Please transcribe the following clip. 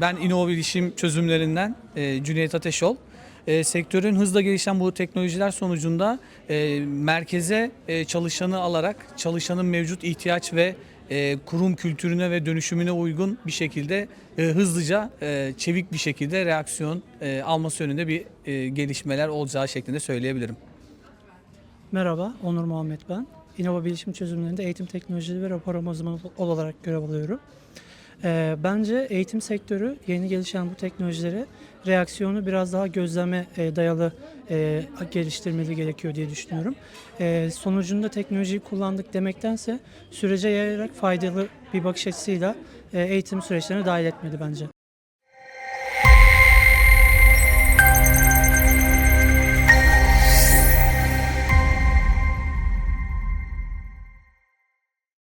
ben İnnova Bilişim Çözümlerinden e, Cüneyt Ateşol. E, sektörün hızla gelişen bu teknolojiler sonucunda e, merkeze e, çalışanı alarak çalışanın mevcut ihtiyaç ve kurum kültürüne ve dönüşümüne uygun bir şekilde hızlıca, çevik bir şekilde reaksiyon alması yönünde bir gelişmeler olacağı şeklinde söyleyebilirim. Merhaba, Onur Muhammed ben. İnnova Bilişim Çözümlerinde eğitim teknolojileri ve raporlama uzmanı olarak görev alıyorum. Ee, bence eğitim sektörü yeni gelişen bu teknolojileri reaksiyonu biraz daha gözleme e, dayalı e, geliştirmeli gerekiyor diye düşünüyorum. E, sonucunda teknolojiyi kullandık demektense sürece yayarak faydalı bir bakış açısıyla e, eğitim süreçlerine dahil etmeli bence.